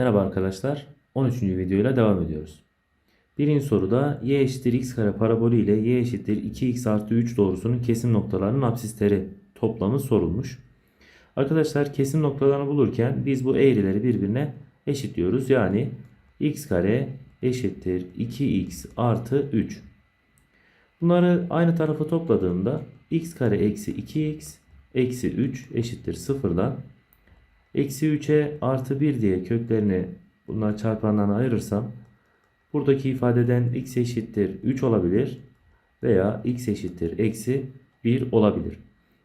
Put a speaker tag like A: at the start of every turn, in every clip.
A: Merhaba arkadaşlar. 13. videoyla devam ediyoruz. Birinci soruda y eşittir x kare parabolü ile y eşittir 2x artı 3 doğrusunun kesim noktalarının apsisleri toplamı sorulmuş. Arkadaşlar kesim noktalarını bulurken biz bu eğrileri birbirine eşitliyoruz. Yani x kare eşittir 2x artı 3. Bunları aynı tarafa topladığımda x kare eksi 2x eksi 3 eşittir 0'dan Eksi 3'e artı 1 diye köklerini bunlar çarpanlarına ayırırsam buradaki ifadeden x eşittir 3 olabilir veya x eşittir eksi 1 olabilir.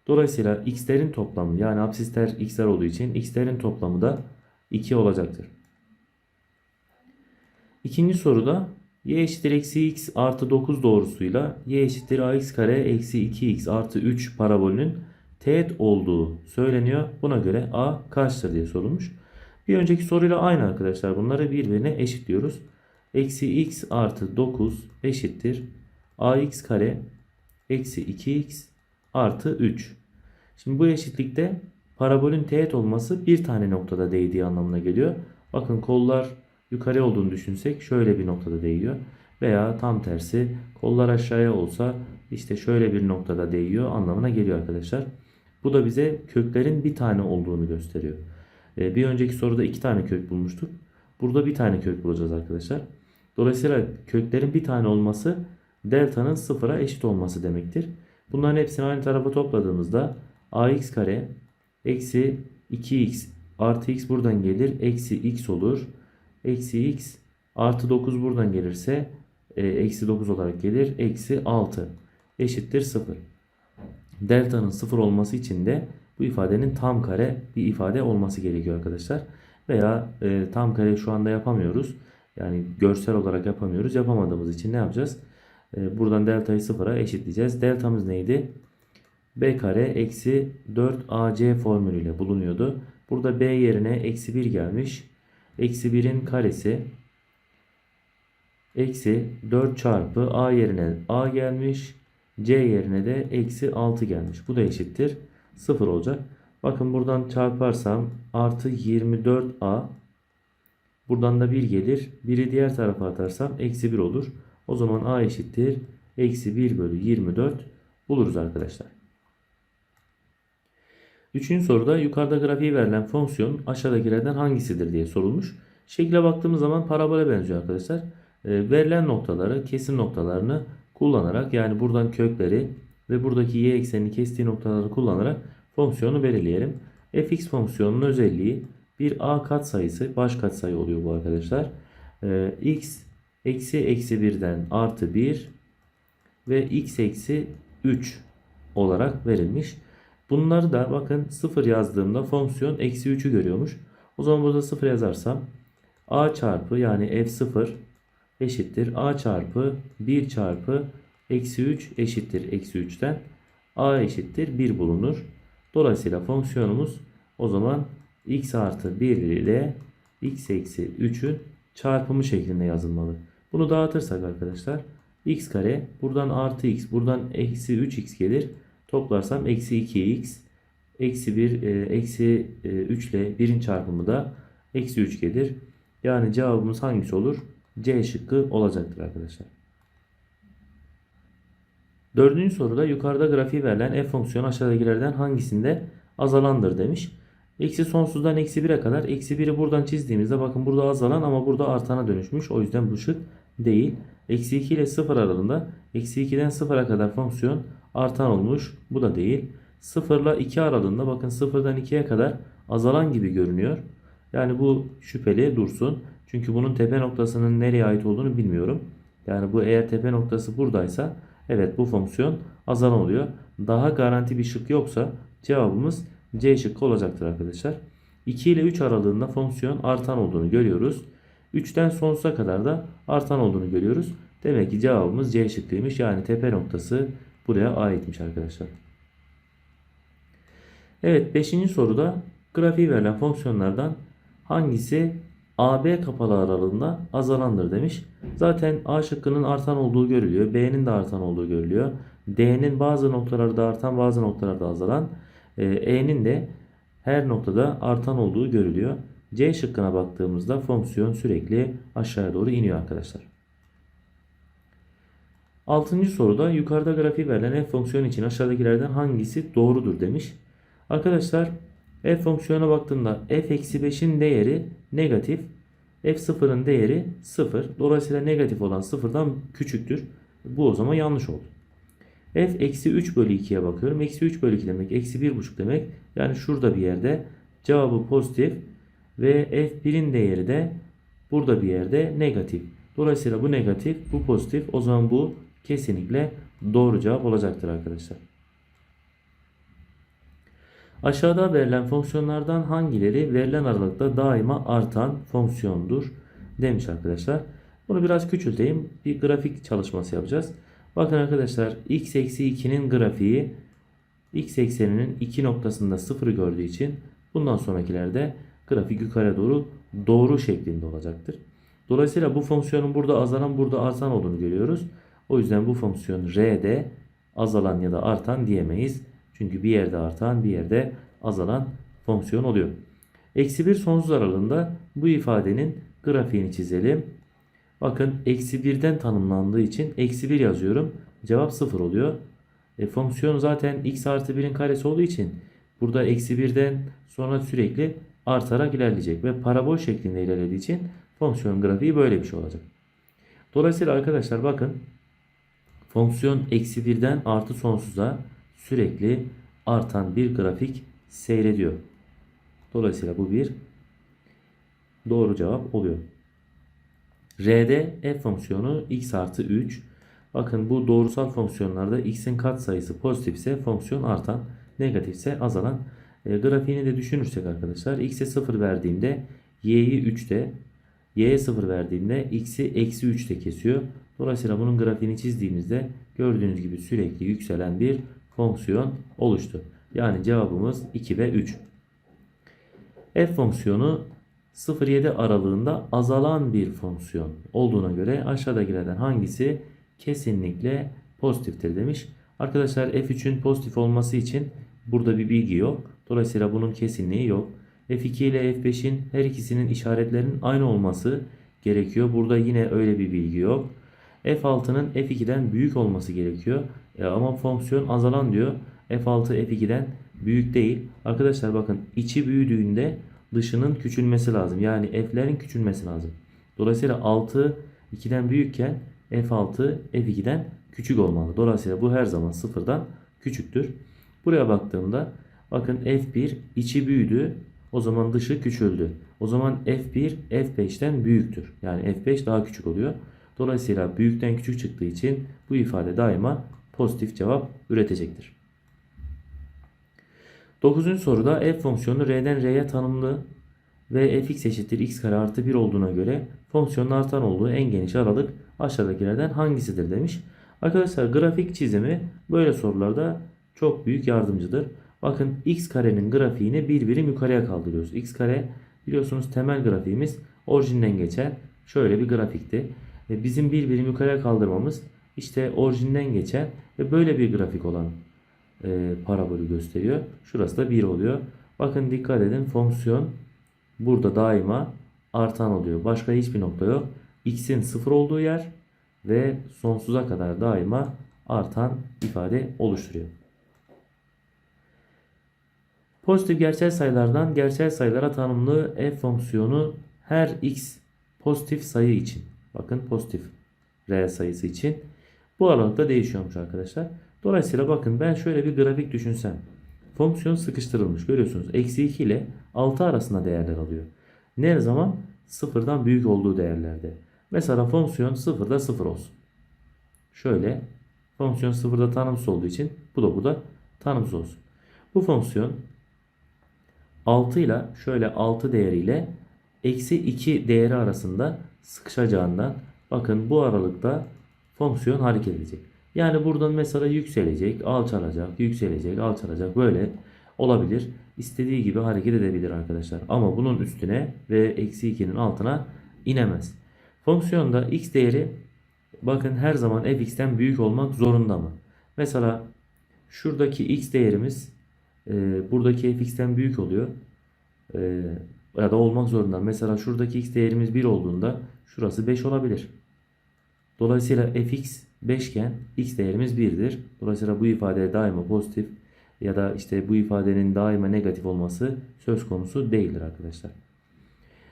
A: Dolayısıyla x'lerin toplamı yani absisler x'ler olduğu için x'lerin toplamı da 2 olacaktır. İkinci soruda y eşittir eksi x artı 9 doğrusuyla y eşittir ax kare eksi 2x artı 3 parabolünün teğet olduğu söyleniyor. Buna göre a kaçtır diye sorulmuş. Bir önceki soruyla aynı arkadaşlar. Bunları birbirine eşitliyoruz. Eksi x artı 9 eşittir. ax kare eksi 2x artı 3. Şimdi bu eşitlikte parabolün teğet olması bir tane noktada değdiği anlamına geliyor. Bakın kollar yukarı olduğunu düşünsek şöyle bir noktada değiyor. Veya tam tersi kollar aşağıya olsa işte şöyle bir noktada değiyor anlamına geliyor arkadaşlar. Bu da bize köklerin bir tane olduğunu gösteriyor. Ee, bir önceki soruda iki tane kök bulmuştuk. Burada bir tane kök bulacağız arkadaşlar. Dolayısıyla köklerin bir tane olması delta'nın sıfıra eşit olması demektir. Bunların hepsini aynı tarafa topladığımızda ax kare eksi 2x artı x buradan gelir. Eksi x olur. Eksi x artı 9 buradan gelirse e, eksi 9 olarak gelir. Eksi 6 eşittir 0. Delta'nın 0 olması için de bu ifadenin tam kare bir ifade olması gerekiyor arkadaşlar. Veya e, tam kare şu anda yapamıyoruz. Yani görsel olarak yapamıyoruz. Yapamadığımız için ne yapacağız? E, buradan delta'yı 0'a eşitleyeceğiz. Deltamız neydi? b kare eksi 4ac formülüyle bulunuyordu. Burada b yerine eksi 1 gelmiş. Eksi 1'in karesi eksi 4 çarpı a yerine a gelmiş. C yerine de eksi 6 gelmiş. Bu da eşittir 0 olacak. Bakın buradan çarparsam artı 24A buradan da 1 gelir. 1'i diğer tarafa atarsam eksi 1 olur. O zaman A eşittir. Eksi 1 bölü 24 buluruz arkadaşlar. Üçüncü soruda yukarıda grafiği verilen fonksiyon aşağıdakilerden hangisidir diye sorulmuş. Şekle baktığımız zaman parabole benziyor arkadaşlar. E, verilen noktaları, kesim noktalarını kullanarak yani buradan kökleri ve buradaki y eksenini kestiği noktaları kullanarak fonksiyonu belirleyelim. fx fonksiyonunun özelliği bir a katsayısı baş katsayı oluyor bu arkadaşlar. Ee, x eksi eksi 1'den artı 1 ve x eksi 3 olarak verilmiş. Bunları da bakın 0 yazdığımda fonksiyon eksi 3'ü görüyormuş. O zaman burada 0 yazarsam a çarpı yani f0 eşittir. A çarpı 1 çarpı eksi 3 eşittir eksi 3'ten. A eşittir 1 bulunur. Dolayısıyla fonksiyonumuz o zaman x artı 1 ile x eksi 3'ün çarpımı şeklinde yazılmalı. Bunu dağıtırsak arkadaşlar x kare buradan artı x buradan eksi 3x gelir. Toplarsam eksi 2x eksi 1 e, eksi 3 e, ile 1'in çarpımı da eksi 3 gelir. Yani cevabımız hangisi olur? C şıkkı olacaktır arkadaşlar. Dördüncü soruda yukarıda grafiği verilen f fonksiyonu aşağıdakilerden hangisinde azalandır demiş. Eksi sonsuzdan eksi 1'e kadar. Eksi 1'i buradan çizdiğimizde bakın burada azalan ama burada artana dönüşmüş. O yüzden bu şık değil. Eksi 2 ile 0 aralığında eksi 2'den 0'a kadar fonksiyon artan olmuş. Bu da değil. 0 ile 2 aralığında bakın 0'dan 2'ye kadar azalan gibi görünüyor. Yani bu şüpheli dursun. Çünkü bunun tepe noktasının nereye ait olduğunu bilmiyorum. Yani bu eğer tepe noktası buradaysa evet bu fonksiyon azalan oluyor. Daha garanti bir şık yoksa cevabımız C şıkkı olacaktır arkadaşlar. 2 ile 3 aralığında fonksiyon artan olduğunu görüyoruz. 3'ten sonsuza kadar da artan olduğunu görüyoruz. Demek ki cevabımız C şıkkıymış. Yani tepe noktası buraya aitmiş arkadaşlar. Evet 5. soruda grafiği verilen fonksiyonlardan hangisi AB kapalı aralığında azalandır demiş. Zaten A şıkkının artan olduğu görülüyor. B'nin de artan olduğu görülüyor. D'nin bazı noktalarda artan bazı noktalarda azalan. E, E'nin de her noktada artan olduğu görülüyor. C şıkkına baktığımızda fonksiyon sürekli aşağıya doğru iniyor arkadaşlar. Altıncı soruda yukarıda grafiği verilen f fonksiyonu için aşağıdakilerden hangisi doğrudur demiş. Arkadaşlar f fonksiyona baktığımda f eksi 5'in değeri negatif. f0'ın değeri 0. Dolayısıyla negatif olan 0'dan küçüktür. Bu o zaman yanlış oldu. f eksi 3 bölü 2'ye bakıyorum. Eksi 3 bölü 2 demek. Eksi 1,5 demek. Yani şurada bir yerde cevabı pozitif. Ve f1'in değeri de burada bir yerde negatif. Dolayısıyla bu negatif, bu pozitif. O zaman bu kesinlikle doğru cevap olacaktır arkadaşlar. Aşağıda verilen fonksiyonlardan hangileri verilen aralıkta daima artan fonksiyondur demiş arkadaşlar. Bunu biraz küçülteyim. Bir grafik çalışması yapacağız. Bakın arkadaşlar x eksi 2'nin grafiği x ekseninin 2 noktasında 0'ı gördüğü için bundan sonrakilerde grafik yukarı doğru doğru şeklinde olacaktır. Dolayısıyla bu fonksiyonun burada azalan burada artan olduğunu görüyoruz. O yüzden bu fonksiyon r'de azalan ya da artan diyemeyiz. Çünkü bir yerde artan bir yerde azalan fonksiyon oluyor. Eksi 1 sonsuz aralığında bu ifadenin grafiğini çizelim. Bakın eksi 1'den tanımlandığı için eksi 1 yazıyorum. Cevap 0 oluyor. E, fonksiyon zaten x artı 1'in karesi olduğu için burada eksi 1'den sonra sürekli artarak ilerleyecek. Ve parabol şeklinde ilerlediği için fonksiyon grafiği böyle bir şey olacak. Dolayısıyla arkadaşlar bakın fonksiyon eksi 1'den artı sonsuza sürekli artan bir grafik seyrediyor. Dolayısıyla bu bir doğru cevap oluyor. R'de f fonksiyonu x artı 3. Bakın bu doğrusal fonksiyonlarda x'in katsayısı pozitifse fonksiyon artan, negatifse azalan. E, grafiğini de düşünürsek arkadaşlar x'e 0 verdiğimde y'yi 3'te, y'ye 0 verdiğimde x'i eksi 3'te kesiyor. Dolayısıyla bunun grafiğini çizdiğimizde gördüğünüz gibi sürekli yükselen bir fonksiyon oluştu. Yani cevabımız 2 ve 3. f fonksiyonu 0-7 aralığında azalan bir fonksiyon olduğuna göre aşağıdakilerden hangisi kesinlikle pozitiftir demiş. Arkadaşlar f3'ün pozitif olması için burada bir bilgi yok. Dolayısıyla bunun kesinliği yok. f2 ile f5'in her ikisinin işaretlerinin aynı olması gerekiyor. Burada yine öyle bir bilgi yok. f6'nın f2'den büyük olması gerekiyor. E, ama fonksiyon azalan diyor. f6 f2'den büyük değil. Arkadaşlar bakın içi büyüdüğünde dışının küçülmesi lazım. Yani f'lerin küçülmesi lazım. Dolayısıyla 6 2'den büyükken f6 f2'den küçük olmalı. Dolayısıyla bu her zaman sıfırdan küçüktür. Buraya baktığımda bakın f1 içi büyüdü. O zaman dışı küçüldü. O zaman f1 f5'ten büyüktür. Yani f5 daha küçük oluyor. Dolayısıyla büyükten küçük çıktığı için bu ifade daima pozitif cevap üretecektir. 9. soruda f fonksiyonu r'den r'ye tanımlı ve fx eşittir x kare artı 1 olduğuna göre fonksiyonun artan olduğu en geniş aralık aşağıdakilerden hangisidir demiş. Arkadaşlar grafik çizimi böyle sorularda çok büyük yardımcıdır. Bakın x karenin grafiğini bir birim yukarıya kaldırıyoruz. x kare biliyorsunuz temel grafiğimiz orijinden geçen şöyle bir grafikti. E, bizim bir birim yukarıya kaldırmamız işte orijinden geçen ve böyle bir grafik olan e, parabolü gösteriyor. Şurası da 1 oluyor. Bakın dikkat edin fonksiyon burada daima artan oluyor. Başka hiçbir nokta yok. X'in 0 olduğu yer ve sonsuza kadar daima artan ifade oluşturuyor. Pozitif gerçel sayılardan gerçel sayılara tanımlı f fonksiyonu her x pozitif sayı için bakın pozitif reel sayısı için bu aralıkta değişiyormuş arkadaşlar. Dolayısıyla bakın ben şöyle bir grafik düşünsem. Fonksiyon sıkıştırılmış. Görüyorsunuz. Eksi 2 ile 6 arasında değerler alıyor. Ne zaman? Sıfırdan büyük olduğu değerlerde. Mesela fonksiyon sıfırda sıfır olsun. Şöyle. Fonksiyon sıfırda tanımsız olduğu için bu da burada tanımsız olsun. Bu fonksiyon 6 ile şöyle 6 değeriyle eksi 2 değeri arasında sıkışacağından bakın bu aralıkta fonksiyon hareket edecek. Yani buradan mesela yükselecek, alçalacak, yükselecek, alçalacak böyle olabilir. İstediği gibi hareket edebilir arkadaşlar. Ama bunun üstüne ve eksi 2'nin altına inemez. Fonksiyonda x değeri bakın her zaman fx'ten büyük olmak zorunda mı? Mesela şuradaki x değerimiz e, buradaki fx'ten büyük oluyor. E, Ya da olmak zorunda. Mesela şuradaki x değerimiz 1 olduğunda şurası 5 olabilir. Dolayısıyla fx 5 iken x değerimiz 1'dir. Dolayısıyla bu ifade daima pozitif ya da işte bu ifadenin daima negatif olması söz konusu değildir arkadaşlar.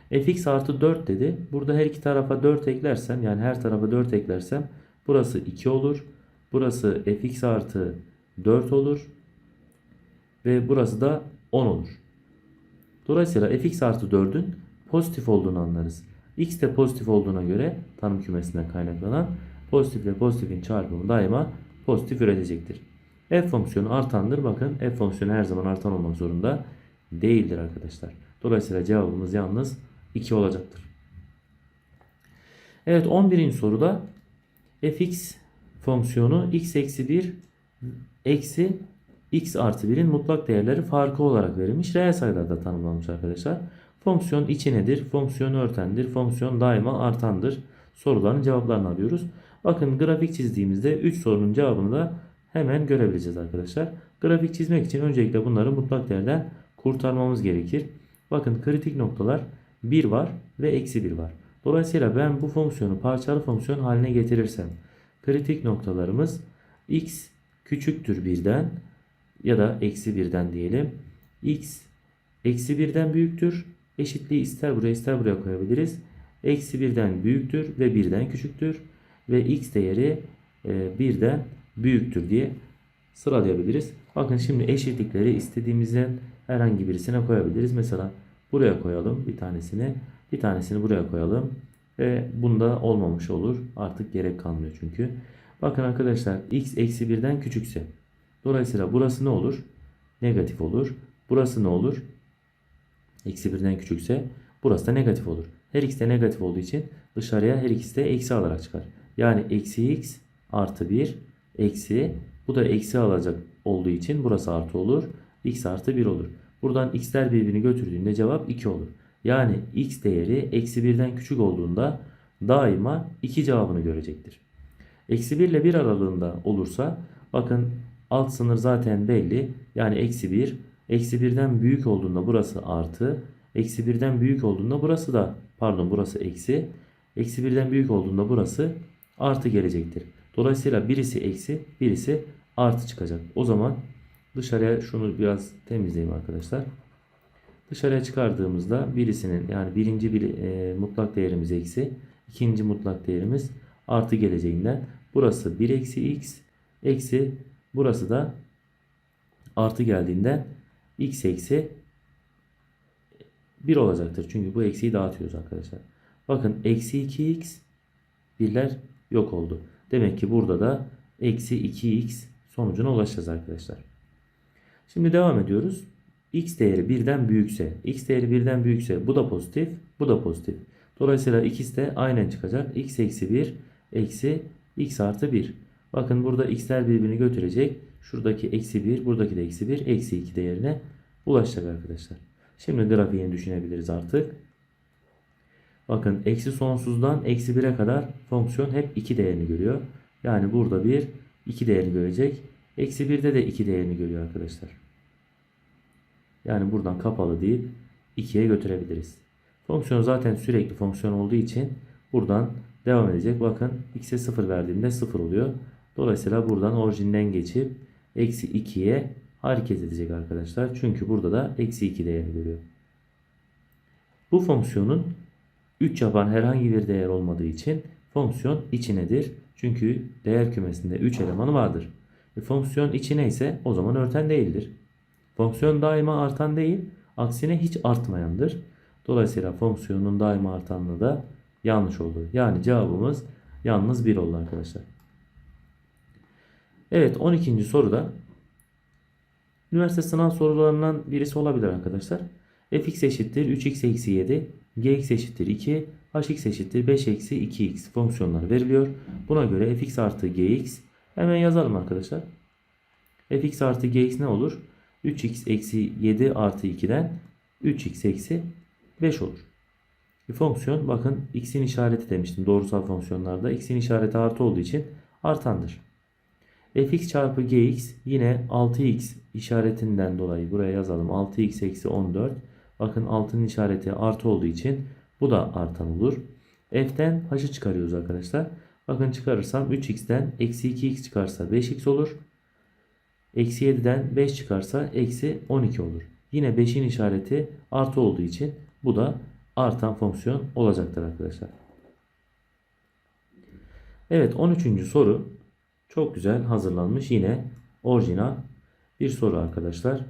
A: fx artı 4 dedi. Burada her iki tarafa 4 eklersem yani her tarafa 4 eklersem burası 2 olur. Burası fx artı 4 olur. Ve burası da 10 olur. Dolayısıyla fx artı 4'ün pozitif olduğunu anlarız. X de pozitif olduğuna göre tanım kümesinden kaynaklanan pozitif ile pozitifin çarpımı daima pozitif üretecektir. f fonksiyonu artandır. Bakın f fonksiyonu her zaman artan olmak zorunda değildir arkadaşlar. Dolayısıyla cevabımız yalnız 2 olacaktır. Evet 11. soruda fx fonksiyonu x eksi 1 eksi x artı 1'in mutlak değerleri farkı olarak verilmiş. Reel sayılarda tanımlanmış arkadaşlar. Fonksiyon içi nedir? Fonksiyon örtendir. Fonksiyon daima artandır. Soruların cevaplarını arıyoruz. Bakın grafik çizdiğimizde 3 sorunun cevabını da hemen görebileceğiz arkadaşlar. Grafik çizmek için öncelikle bunları mutlak değerden kurtarmamız gerekir. Bakın kritik noktalar 1 var ve eksi 1 var. Dolayısıyla ben bu fonksiyonu parçalı fonksiyon haline getirirsem kritik noktalarımız x küçüktür 1'den ya da eksi 1'den diyelim. x eksi 1'den büyüktür. Eşitliği ister buraya ister buraya koyabiliriz. Eksi 1'den büyüktür ve 1'den küçüktür. Ve x değeri e, 1'den büyüktür diye sıralayabiliriz. Bakın şimdi eşitlikleri istediğimizden herhangi birisine koyabiliriz. Mesela buraya koyalım bir tanesini. Bir tanesini buraya koyalım. Ve bunda olmamış olur. Artık gerek kalmıyor çünkü. Bakın arkadaşlar x eksi 1'den küçükse. Dolayısıyla burası ne olur? Negatif olur. Burası ne olur? Eksi 1'den küçükse burası da negatif olur. Her x de negatif olduğu için dışarıya her ikisi de eksi alarak çıkar. Yani eksi x artı 1 eksi bu da eksi alacak olduğu için burası artı olur. x artı 1 olur. Buradan x'ler birbirini götürdüğünde cevap 2 olur. Yani x değeri eksi 1'den küçük olduğunda daima 2 cevabını görecektir. Eksi 1 ile 1 aralığında olursa bakın alt sınır zaten belli. Yani eksi 1 eksi 1'den büyük olduğunda burası artı. Eksi 1'den büyük olduğunda burası da pardon burası eksi. Eksi 1'den büyük olduğunda burası artı gelecektir. Dolayısıyla birisi eksi birisi artı çıkacak. O zaman dışarıya şunu biraz temizleyeyim arkadaşlar. Dışarıya çıkardığımızda birisinin yani birinci bir e, mutlak değerimiz eksi. ikinci mutlak değerimiz artı geleceğinden burası 1 eksi x eksi burası da artı geldiğinden x eksi 1 olacaktır. Çünkü bu eksiyi dağıtıyoruz arkadaşlar. Bakın eksi 2x birler yok oldu. Demek ki burada da eksi 2x sonucuna ulaşacağız arkadaşlar. Şimdi devam ediyoruz. x değeri 1'den büyükse, x değeri 1'den büyükse bu da pozitif, bu da pozitif. Dolayısıyla ikisi de aynen çıkacak. x eksi 1 eksi x artı 1. Bakın burada x'ler birbirini götürecek. Şuradaki eksi 1, buradaki de eksi 1, eksi 2 değerine ulaşacak arkadaşlar. Şimdi grafiğini düşünebiliriz artık. Bakın eksi sonsuzdan eksi 1'e kadar fonksiyon hep 2 değerini görüyor. Yani burada bir 2 değerini görecek. Eksi 1'de de 2 değerini görüyor arkadaşlar. Yani buradan kapalı deyip 2'ye götürebiliriz. Fonksiyon zaten sürekli fonksiyon olduğu için buradan devam edecek. Bakın x'e 0 verdiğimde 0 oluyor. Dolayısıyla buradan orijinden geçip eksi 2'ye hareket edecek arkadaşlar. Çünkü burada da eksi 2 değerini görüyor. Bu fonksiyonun 3 yapan herhangi bir değer olmadığı için fonksiyon içinedir. Çünkü değer kümesinde 3 elemanı vardır. E, fonksiyon içine ise o zaman örten değildir. Fonksiyon daima artan değil, aksine hiç artmayandır. Dolayısıyla fonksiyonun daima artanlığı da yanlış oldu. Yani cevabımız yalnız 1 oldu arkadaşlar. Evet 12. soruda üniversite sınav sorularından birisi olabilir arkadaşlar. fx eşittir 3x eksi 7, gx eşittir 2, hx eşittir 5 eksi 2x fonksiyonları veriliyor. Buna göre fx artı gx hemen yazalım arkadaşlar. fx artı gx ne olur? 3x eksi 7 artı 2'den 3x eksi 5 olur. Bir fonksiyon bakın x'in işareti demiştim doğrusal fonksiyonlarda. x'in işareti artı olduğu için artandır. Fx çarpı gx yine 6x işaretinden dolayı buraya yazalım. 6x eksi 14. Bakın altının işareti artı olduğu için bu da artan olur. F'den h'ı çıkarıyoruz arkadaşlar. Bakın çıkarırsam 3x'ten eksi 2x çıkarsa 5x olur. Eksi 7'den 5 çıkarsa eksi 12 olur. Yine 5'in işareti artı olduğu için bu da artan fonksiyon olacaktır arkadaşlar. Evet 13. soru çok güzel hazırlanmış yine orijinal bir soru arkadaşlar.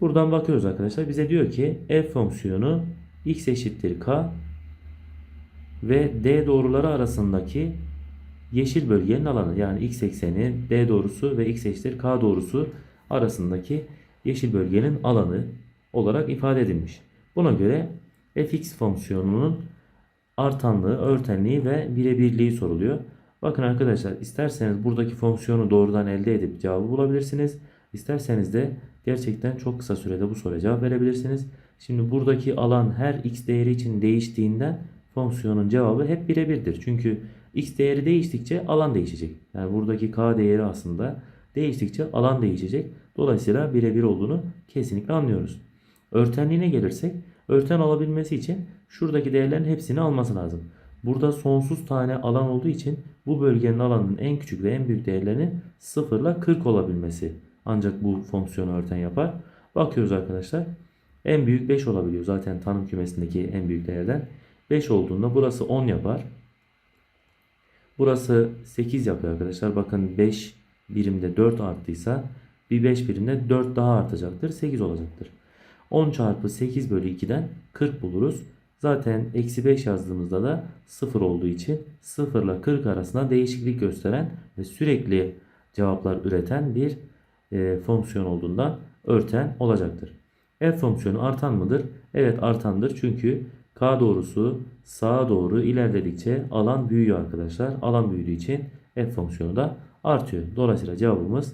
A: Buradan bakıyoruz arkadaşlar. Bize diyor ki f fonksiyonu x eşittir k ve d doğruları arasındaki yeşil bölgenin alanı yani x ekseni d doğrusu ve x eşittir k doğrusu arasındaki yeşil bölgenin alanı olarak ifade edilmiş. Buna göre fx fonksiyonunun artanlığı, örtenliği ve birebirliği soruluyor. Bakın arkadaşlar isterseniz buradaki fonksiyonu doğrudan elde edip cevabı bulabilirsiniz. İsterseniz de gerçekten çok kısa sürede bu soruya cevap verebilirsiniz. Şimdi buradaki alan her x değeri için değiştiğinden fonksiyonun cevabı hep birebirdir. Çünkü x değeri değiştikçe alan değişecek. Yani buradaki k değeri aslında değiştikçe alan değişecek. Dolayısıyla birebir olduğunu kesinlikle anlıyoruz. Örtenliğine gelirsek örten olabilmesi için şuradaki değerlerin hepsini alması lazım. Burada sonsuz tane alan olduğu için bu bölgenin alanının en küçük ve en büyük değerlerinin 0 ile 40 olabilmesi ancak bu fonksiyonu örten yapar. Bakıyoruz arkadaşlar. En büyük 5 olabiliyor. Zaten tanım kümesindeki en büyük değerden. 5 olduğunda burası 10 yapar. Burası 8 yapıyor arkadaşlar. Bakın 5 birimde 4 arttıysa bir 5 birimde 4 daha artacaktır. 8 olacaktır. 10 çarpı 8 bölü 2'den 40 buluruz. Zaten eksi 5 yazdığımızda da 0 olduğu için 0 ile 40 arasında değişiklik gösteren ve sürekli cevaplar üreten bir e, fonksiyon olduğundan örten olacaktır. F fonksiyonu artan mıdır? Evet artandır çünkü k doğrusu sağa doğru ilerledikçe alan büyüyor arkadaşlar. Alan büyüdüğü için f fonksiyonu da artıyor. Dolayısıyla cevabımız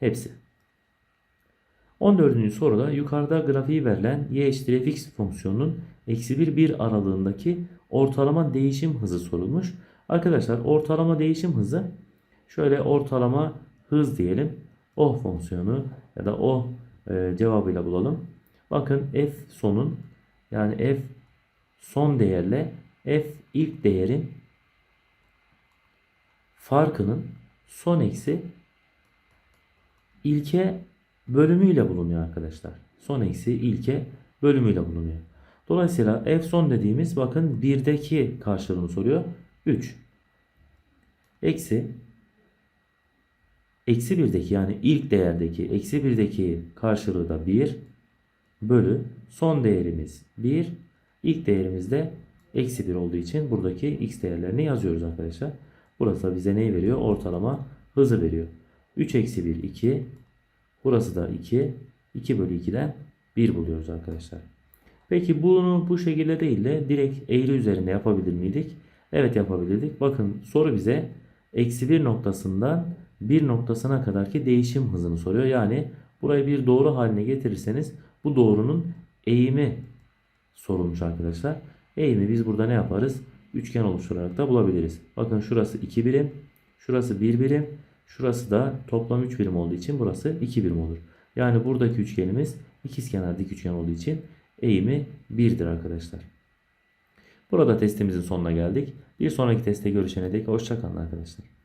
A: hepsi. 14. soruda yukarıda grafiği verilen y eşittir fx fonksiyonunun eksi 1 1 aralığındaki ortalama değişim hızı sorulmuş. Arkadaşlar ortalama değişim hızı şöyle ortalama hız diyelim. O fonksiyonu ya da o e, cevabıyla bulalım. Bakın f sonun yani f son değerle f ilk değerin farkının son eksi ilke bölümüyle bulunuyor arkadaşlar. Son eksi ilke bölümüyle bulunuyor. Dolayısıyla f son dediğimiz bakın 1'deki karşılığını soruyor. 3. Eksi eksi 1'deki yani ilk değerdeki eksi 1'deki karşılığı da 1 bölü son değerimiz 1 ilk değerimiz de eksi 1 olduğu için buradaki x değerlerini yazıyoruz arkadaşlar. Burası bize neyi veriyor? Ortalama hızı veriyor. 3 eksi 1 2 burası da 2 2 bölü 2'den 1 buluyoruz arkadaşlar. Peki bunu bu şekilde değil de direkt eğri üzerinde yapabilir miydik? Evet yapabilirdik. Bakın soru bize eksi 1 noktasından 1 noktasına kadarki değişim hızını soruyor. Yani burayı bir doğru haline getirirseniz bu doğrunun eğimi sorulmuş arkadaşlar. Eğimi biz burada ne yaparız? Üçgen oluşturarak da bulabiliriz. Bakın şurası 2 birim. Şurası 1 birim. Şurası da toplam 3 birim olduğu için burası 2 birim olur. Yani buradaki üçgenimiz ikizkenar dik üçgen olduğu için eğimi 1'dir arkadaşlar. Burada testimizin sonuna geldik. Bir sonraki testte görüşene dek hoşçakalın arkadaşlar.